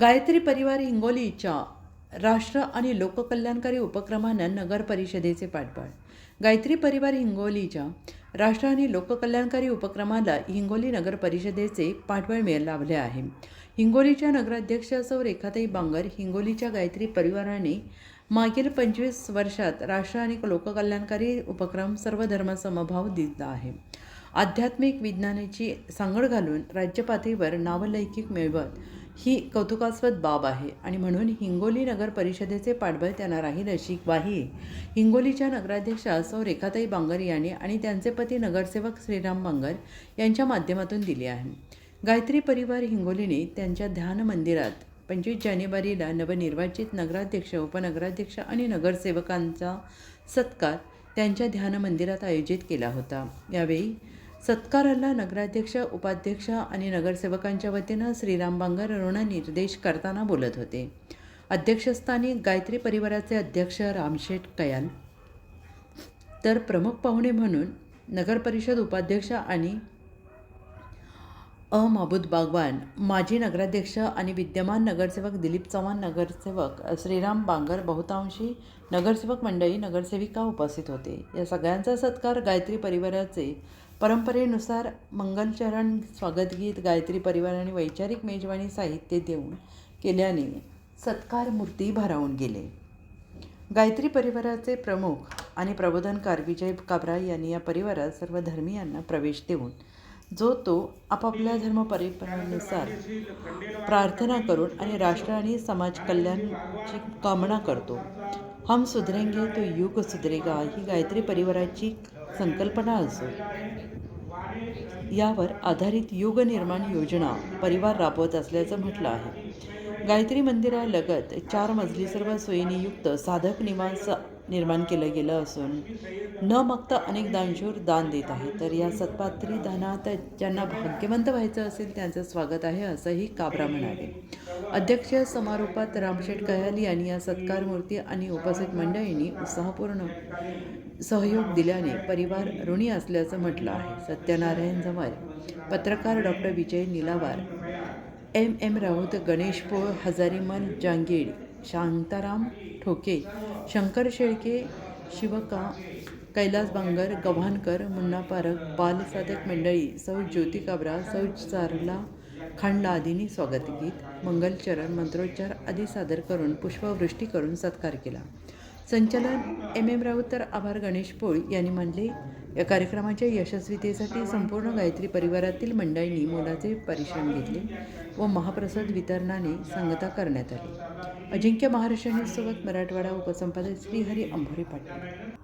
गायत्री परिवार हिंगोलीच्या राष्ट्र आणि लोककल्याणकारी उपक्रमानं नगर परिषदेचे पाठबळ. गायत्री परिवार हिंगोलीच्या राष्ट्र आणि लोककल्याणकारी उपक्रमाला हिंगोली नगर परिषदेचे पाठबळ मिळ लाभले आहे. हिंगोलीच्या नगराध्यक्ष सौ रेखाताई बांगर हिंगोलीच्या गायत्री परिवाराने मागील पंचवीस वर्षात राष्ट्र आणि लोककल्याणकारी उपक्रम सर्व धर्मसमभाव दिला आहे. आध्यात्मिक विज्ञानाची सांगड घालून राज्य पातळीवर नावलौकिक मिळवत ही कौतुकास्पद बाब आहे. आणि म्हणून हिंगोली नगर परिषदेचे पाठबळ त्यांना राहील अशी ग्वाही हिंगोलीच्या नगराध्यक्षा सौ रेखाताई बांगर यांनी आणि त्यांचे पती नगरसेवक श्रीराम बांगर यांच्या माध्यमातून दिली आहे. गायत्री परिवार हिंगोलीने त्यांच्या ध्यान मंदिरात पंचवीस जानेवारीला नवनिर्वाचित नगराध्यक्ष उपनगराध्यक्ष आणि नगरसेवकांचा सत्कार त्यांच्या ध्यान मंदिरात आयोजित केला होता. यावेळी सत्काराला नगराध्यक्ष उपाध्यक्ष आणि नगरसेवकांच्या वतीनं श्रीराम बांगर ऋणनिर्देश करताना बोलत होते. अध्यक्षस्थानी गायत्री परिवाराचे अध्यक्ष रामशेठ कयाल. तर प्रमुख पाहुणे म्हणून नगरपरिषद उपाध्यक्ष आणि अमाबूद बागवान माजी नगराध्यक्ष आणि विद्यमान नगरसेवक दिलीप चव्हाण नगरसेवक श्रीराम बांगर बहुतांशी नगरसेवक मंडळी नगरसेविका उपस्थित होते. या सगळ्यांचा सत्कार गायत्री परिवाराचे परंपरेनुसार मंगलचरण स्वागतगीत गायत्री परिवार आणि वैचारिक मेजवानी साहित्य देऊन केल्याने सत्कार मूर्ती भारावून गेले. गायत्री परिवाराचे प्रमुख आणि प्रबोधनकार विजय काबरा यांनी या परिवारात सर्व धर्मियांना प्रवेश देऊन जो तो आपापल्या धर्म परिपरानुसार प्रार्थना करून आणि राष्ट्र आणि समाज कल्याणची कामना करतो. हम सुधरेंगे तो युग सुधरेगा ही गायत्री परिवाराची संकल्पना असो. यावर आधारित युग निर्माण योजना परिवार राबवत असल्याचं म्हटलं आहे. गायत्री मंदिरालगत चार मजली सर्व सोयीनियुक्त साधक निवास निर्माण केलं गेलं असून न मागता अनेक दानशूर दान देत आहे. तर या सत्पात्री दानात ज्यांना भाग्यवंत व्हायचं असेल त्यांचं स्वागत आहे असंही काबरा म्हणाले. अध्यक्ष समारोपात रामशेठ कयाल यांनी या सत्कार मूर्ती आणि उपस्थित मंडळींनी उत्साहपूर्ण सहयोग दिल्याने परिवार ऋणी असल्याचं म्हटलं आहे. सत्यनारायण जवार पत्रकार doctor Vijay Nilawar M. M. Raut Ganesh Pol Hajarimal Jangid Shantaram Thoke Shankar Shelke शिवका Kailas Bangar Gavhankar Munna पारख बालसाधक मंडळी सौ ज्योती काबरा सौ चारला खांडला आदींनी स्वागतगीत मंगलचरण मंत्रोच्चार आदी सादर करून पुष्पवृष्टी करून सत्कार केला. संचालन एम एम राऊत तर आभार गणेश पोळ यांनी मानले या कार्यक्रमाच्या यशस्वीतेसाठी संपूर्ण गायत्री परिवारातील मंडळींनी मोलाचे परिश्रम घेतले व महाप्रसाद वितरणाने सांगता करण्यात आली. अजिंक्य महाराष्ट्र सोबत मराठवाडा उपसंपादक श्रीहरी अंभोरे पाटील.